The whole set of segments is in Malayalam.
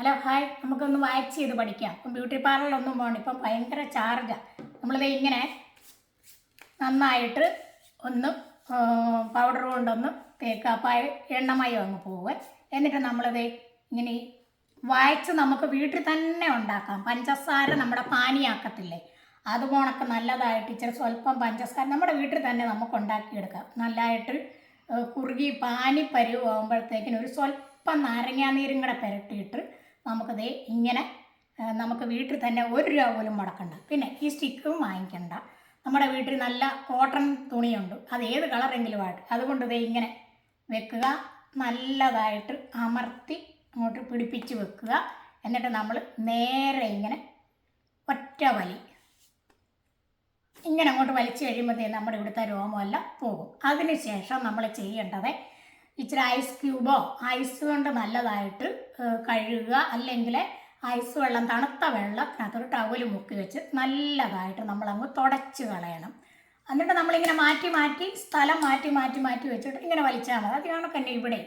Hello hi. നമുക്കൊന്ന് വായിച്ച് ചെയ്ത് പഠിക്കാം. ഇപ്പം ബ്യൂട്ടി പാർലറിലൊന്നും പോകണം ഇപ്പം ഭയങ്കര ചാർജാണ് നമ്മളിത് ഇങ്ങനെ നന്നായിട്ട് ഒന്ന് പൗഡർ കൊണ്ടൊന്ന് തേക്കുക അപ്പം എണ്ണമയം അങ്ങ് പോവുക എന്നിട്ട് നമ്മളിത് ഇങ്ങനെ വായിച്ച് നമുക്ക് വീട്ടിൽ തന്നെ ഉണ്ടാക്കാം. പഞ്ചസാര നമ്മുടെ പാനിയാക്കത്തില്ലേ? അതുപോണക്ക് നല്ലതായിട്ട് ഇച്ചിരി സ്വല്പം പഞ്ചസാര നമ്മുടെ വീട്ടിൽ തന്നെ നമുക്ക് ഉണ്ടാക്കിയെടുക്കാം. നല്ലതായിട്ട് കുറുകി പാനി പരുവാകുമ്പോഴത്തേക്കിന് ഒരു സ്വല്പം നാരങ്ങാനീരും കൂടെ പുരട്ടിയിട്ട് നമുക്കത് ഇങ്ങനെ നമുക്ക് വീട്ടിൽ തന്നെ ഒരു രൂപ പോലും മുടക്കണ്ട. പിന്നെ ഈ സ്റ്റിക്കും വാങ്ങിക്കണ്ട. നമ്മുടെ വീട്ടിൽ നല്ല കോട്ടൺ തുണിയുണ്ട്. അത് ഏത് കളറെങ്കിലും ആയിട്ട്. അതുകൊണ്ട് ദേ ഇങ്ങനെ വെക്കുക നല്ലതായിട്ട് അമർത്തി അങ്ങോട്ട് പിടിപ്പിച്ച് വെക്കുക. എന്നിട്ട് നമ്മൾ നേരെ ഇങ്ങനെ ഒറ്റ വലി. ഇങ്ങനെ അങ്ങോട്ട് വലിച്ചു കഴിയുമ്പോഴത്തേക്കും നമ്മുടെ ഇവിടുത്തെ രോമമെല്ലാം പോകും. അതിനുശേഷം നമ്മൾ ചെയ്യേണ്ടത് ഇച്ചിരി ഐസ് ക്യൂബോ ഐസ് കൊണ്ട് നല്ലതായിട്ട് കഴുകുക. അല്ലെങ്കിൽ ഐസ് വെള്ളം തണുത്ത വെള്ളത്തിനകത്തൊരു ടവൽ മുക്കി വെച്ച് നല്ലതായിട്ട് നമ്മളങ്ങ് തുടച്ച് കളയണം. എന്നിട്ട് നമ്മളിങ്ങനെ മാറ്റി മാറ്റി സ്ഥലം മാറ്റി മാറ്റി മാറ്റി വെച്ചിട്ട് ഇങ്ങനെ വലിച്ചാൽ മതി. അത് കണക്കന്നെ ഇവിടെ.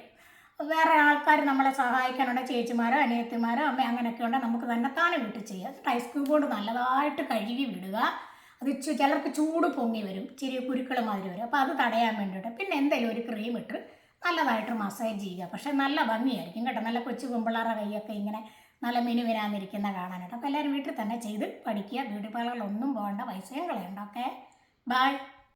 വേറെ ആൾക്കാർ നമ്മളെ സഹായിക്കാനുണ്ട്. ചേച്ചിമാരോ അനിയത്തിമാരോ അമ്മ അങ്ങനെയൊക്കെ ഉണ്ടെങ്കിൽ നമുക്ക് തന്നെ താനെ വീട്ടിൽ ചെയ്യാം. ഐസ് ക്യൂബ് കൊണ്ട് നല്ലതായിട്ട് കഴുകി വിടുക. അത് ചിലർക്ക് ചൂട് പൊങ്ങി വരും. ചെറിയ കുരുക്കൾ മാതിരി വരും. അപ്പോൾ അത് തടയാൻ വേണ്ടിയിട്ട്. പിന്നെ എന്തെങ്കിലും ഒരു ക്രീം ഇട്ട് നല്ലതായിട്ട് മസാജ് ചെയ്യുക. പക്ഷേ നല്ല ഭംഗിയായിരിക്കും കേട്ടോ. നല്ല കൊച്ചു കുമ്പിളാറ കൈയൊക്കെ ഇങ്ങനെ നല്ല മിനുവിനാന്നിരിക്കുന്ന കാണാനായിട്ട്. അപ്പോൾ എല്ലാവരും വീട്ടിൽ തന്നെ ചെയ്ത് പഠിക്കുക. ബ്യൂട്ടി പാർലറിലൊന്നും പോകേണ്ട. പൈസയും കളയണ്ട. ഓക്കെ. ബൈ.